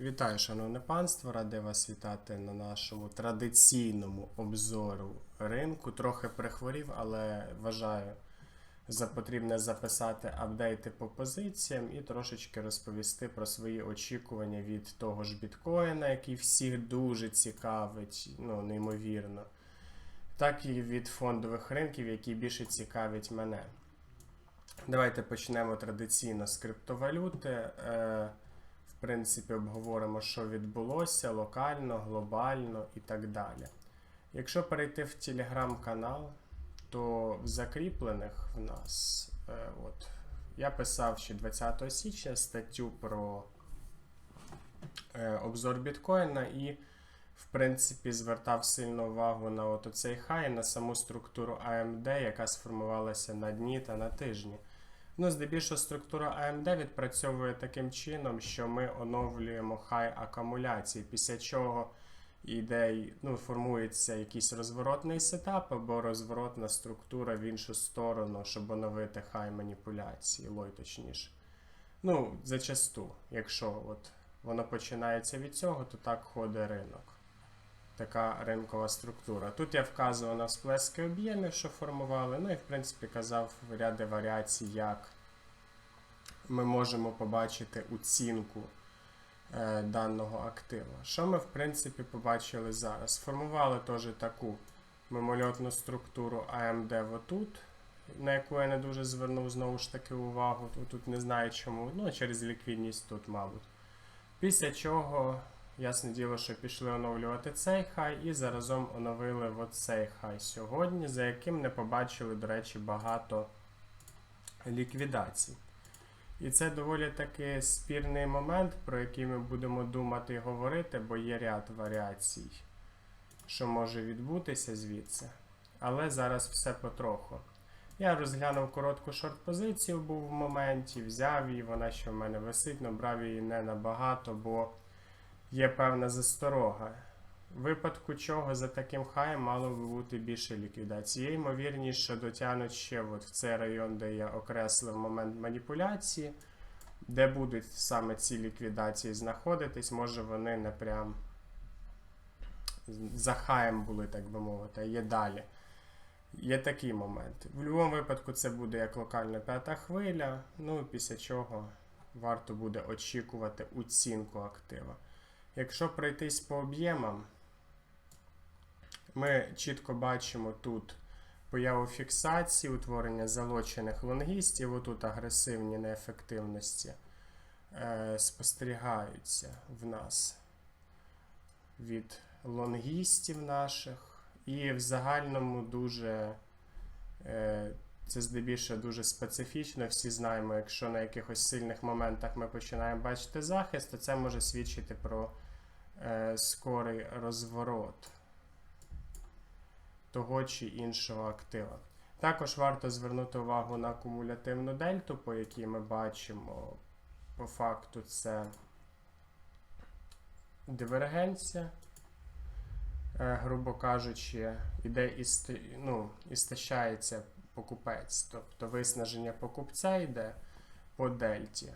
Вітаю, шановне панство! Радий вас вітати на нашому традиційному обзору ринку. Трохи прихворів, але вважаю за потрібне записати апдейти по позиціям і трошечки розповісти про свої очікування від того ж біткоїна, який всіх дуже цікавить, ну, неймовірно, так і від фондових ринків, які більше цікавять мене. Давайте почнемо традиційно з криптовалюти. Е, принципі, обговоримо, що відбулося локально, глобально і так далі. Якщо перейти в телеграм-канал, то в закріплених в нас, е, от, я писав ще 20 січня статтю про е, обзор біткоїна і, в принципі, звертав сильну увагу на от оцей хай, на саму структуру AMD, яка сформувалася на дні та на тижні. Ну, здебільшого структура AMD відпрацьовує таким чином, що ми оновлюємо хай акумуляції, після чого йде, ну, формується якийсь розворотний сетап або розворотна структура в іншу сторону, щоб оновити хай маніпуляції, лой точніше. Ну, зачасту, якщо от воно починається від цього, то так ходить ринок. Така ринкова структура. Тут я вказував на всплески об'ємів, що формували, ну і в принципі казав ряди варіацій, як ми можемо побачити оцінку е, даного актива. Що ми, в принципі, побачили зараз? Сформували теж таку мимольотну структуру AMD отут, на яку я не дуже звернув знову ж таки увагу. Тут не знаю чому, ну через ліквідність тут, мабуть. Після чого Ясне діло, що пішли оновлювати цей хай і заразом оновили оцей хай сьогодні, за яким не побачили, до речі, багато ліквідацій. І це доволі таки спірний момент, про який ми будемо думати і говорити, бо є ряд варіацій, що може відбутися звідси. Але зараз все потроху. Я розглянув коротку шорт-позицію, був в моменті, взяв її, вона ще в мене висить, набрав її не набагато, бо є певна засторога. В випадку чого за таким хаєм мало би бути більше ліквідацій. Є ймовірність, що дотягнуть ще от в цей район, де я окреслив момент маніпуляції, де будуть саме ці ліквідації знаходитись, може вони не прям за хаєм були, так би мовити, а є далі. Є такий момент. В будь-якому випадку це буде як локальна п'ята хвиля, ну і після чого варто буде очікувати оцінку актива. Якщо пройтись по об'ємам, ми чітко бачимо тут появу фіксації, утворення залочених лонгістів, отут агресивні неефективності е, спостерігаються в нас від лонгістів наших. І в загальному дуже е, це здебільшого дуже специфічно. Всі знаємо, якщо на якихось сильних моментах ми починаємо бачити захист, то це може свідчити про скорий розворот того чи іншого актива. Також варто звернути увагу на кумулятивну дельту, по якій ми бачимо, по факту, це дивергенція. Е, грубо кажучи, іде істи, ну, істощається покупець, тобто виснаження покупця йде по дельті.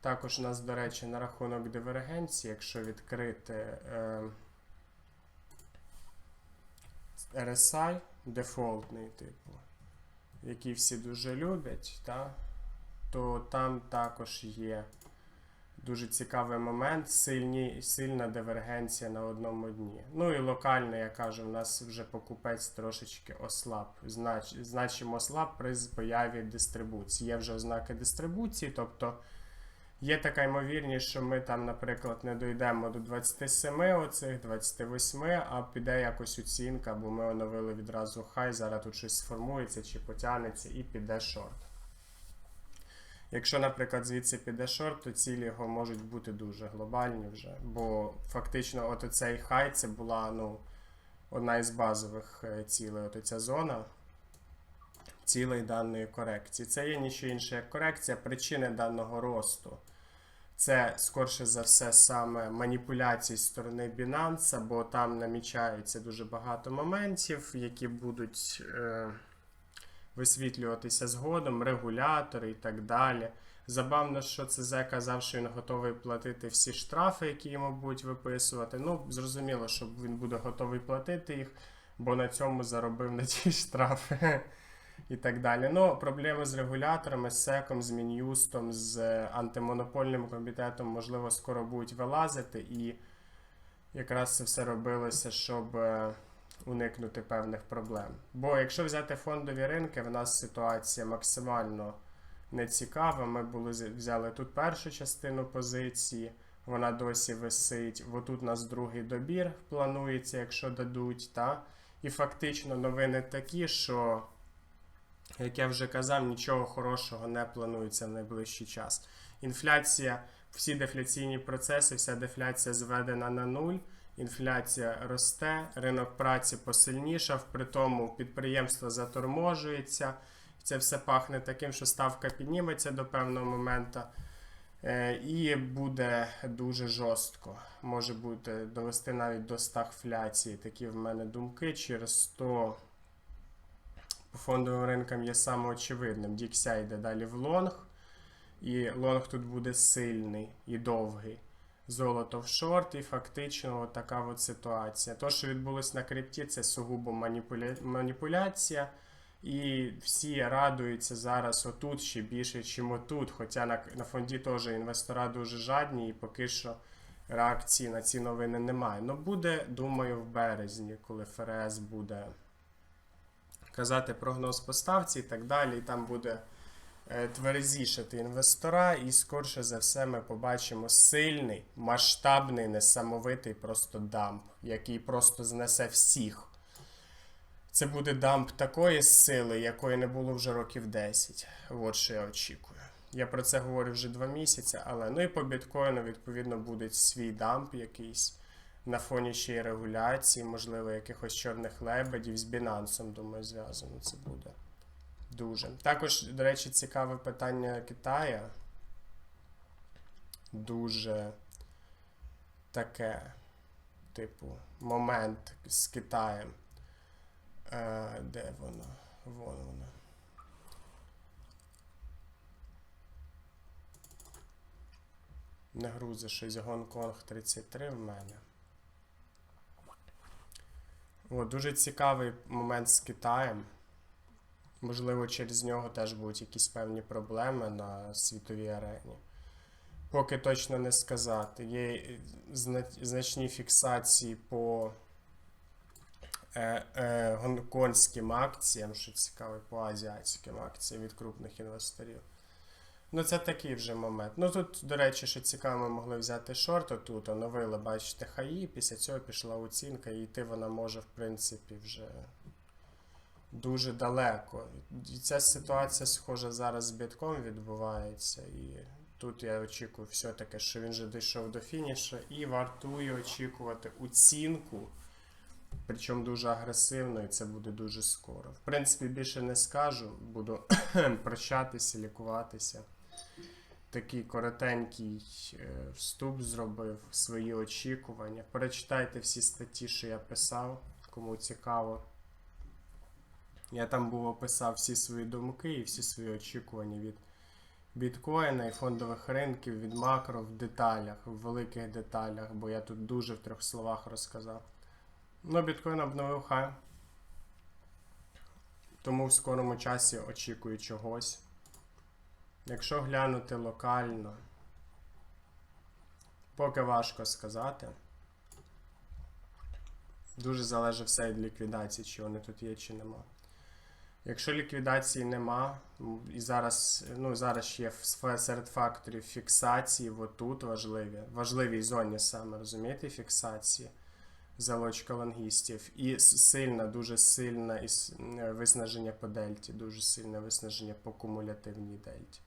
Також у нас, до речі, на рахунок дивергенції, якщо відкрити е, RSI дефолтний, типу, який всі дуже люблять, та, то там також є дуже цікавий момент, сильні, сильна дивергенція на одному дні. Ну і локально, я кажу, у нас вже покупець трошечки ослаб. Знач, значимо ослаб при появі дистрибуції. Є вже ознаки дистрибуції, тобто є така ймовірність, що ми там, наприклад, не дійдемо до 27 оцих, 28, а піде якось оцінка, бо ми оновили відразу хай, зараз тут щось сформується чи потягнеться і піде шорт. Якщо, наприклад, звідси піде шорт, то цілі його можуть бути дуже глобальні вже. Бо фактично, от цей хай це була ну, одна із базових е, цілей. От ця зона цілей даної корекції. Це є ніщо інше як корекція. Причини даного росту. Це, скорше за все, саме маніпуляції з сторони Binance, бо там намічається дуже багато моментів, які будуть. Е- висвітлюватися згодом, регулятори і так далі. Забавно, що ЦЗ казав, що він готовий платити всі штрафи, які йому будуть виписувати. Ну, зрозуміло, що він буде готовий платити їх, бо на цьому заробив на ті штрафи і так далі. Ну, проблеми з регуляторами, з СЕКом, з Мін'юстом, з антимонопольним комітетом, можливо, скоро будуть вилазити, і якраз це все робилося, щоб е, уникнути певних проблем. Бо якщо взяти фондові ринки, в нас ситуація максимально нецікава. Ми були взяли тут першу частину позиції, вона досі висить. Отут у нас другий добір планується, якщо дадуть. Та? І фактично новини такі, що, як я вже казав, нічого хорошого не планується в найближчий час. Інфляція, всі дефляційні процеси, вся дефляція зведена на нуль. Інфляція росте, ринок праці посильнішав, при тому підприємство заторможується. Це все пахне таким, що ставка підніметься до певного моменту. Е, І буде дуже жорстко. Може бути довести навіть до стагфляції. Такі в мене думки. Через то по фондовим ринкам є самоочевидним. Дікся йде далі в лонг, і лонг тут буде сильний і довгий. Золото в шорт, і фактично от така от ситуація. То, що відбулось на крипті, це сугубо маніпуля... маніпуляція. І всі радуються зараз отут ще більше, ніж отут. Хоча на, на фонді теж інвестора дуже жадні, і поки що реакції на ці новини немає. Ну буде, думаю, в березні, коли ФРС буде казати прогноз поставці і так далі. І там буде е, тверезішати інвестора, і скорше за все ми побачимо сильний, масштабний, несамовитий просто дамп, який просто знесе всіх. Це буде дамп такої сили, якої не було вже років 10. От що я очікую. Я про це говорю вже два місяці, але ну і по біткоїну, відповідно, буде свій дамп якийсь на фоні ще й регуляції, можливо, якихось чорних лебедів з Binance, думаю, зв'язано це буде. Дуже. Також, до речі, цікаве питання Китая. Дуже таке, типу, момент з Китаєм. Е, де воно? Вон воно. Не грузи щось Гонконг 33 в мене. О, дуже цікавий момент з Китаєм. Можливо, через нього теж будуть якісь певні проблеми на світовій арені. Поки точно не сказати. Є е, значні фіксації по е, е, гонконгським акціям, що цікаво, по азіатським акціям від крупних інвесторів. Ну, це такий вже момент. Ну тут, до речі, що цікаво, ми могли взяти шорт тут, оновили, бачите, хаї, після цього пішла оцінка, і йти вона може, в принципі, вже дуже далеко. І ця ситуація, схожа, зараз з бітком відбувається. І тут я очікую все-таки, що він вже дійшов до фінішу, і вартує очікувати оцінку. Причому дуже агресивно, і це буде дуже скоро. В принципі, більше не скажу, буду прощатися, лікуватися. Такий коротенький е, вступ зробив, свої очікування. Перечитайте всі статті, що я писав, кому цікаво. Я там був описав всі свої думки і всі свої очікування від біткоїна і фондових ринків, від макро в деталях, в великих деталях, бо я тут дуже в трьох словах розказав. Ну, біткоін обновив хай. Тому в скорому часі очікую чогось. Якщо глянути локально, поки важко сказати. Дуже залежить все від ліквідації, чи вони тут є, чи нема. Якщо ліквідації нема, і зараз, ну, зараз є серед факторів фіксації, отут важливі, важливій зоні саме, розумієте, фіксації залочка лонгістів. І сильна, дуже сильна іс- е, виснаження по дельті, дуже сильне виснаження по кумулятивній дельті.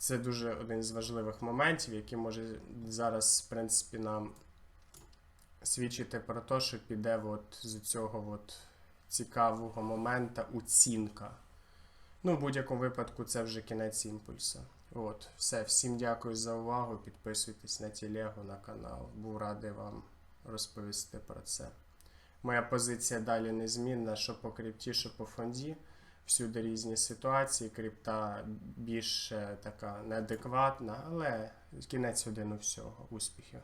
Це дуже один з важливих моментів, який може зараз, в принципі, нам свідчити про те, що піде от з цього от цікавого моменту оцінка. Ну, в будь-якому випадку, це вже кінець імпульсу. От, все. Всім дякую за увагу. Підписуйтесь на телегу, на канал. Був радий вам розповісти про це. Моя позиція далі незмінна, що по крипті, що по фонді. Всюди різні ситуації, крипта більш така неадекватна, але кінець один у всього. Успіхів.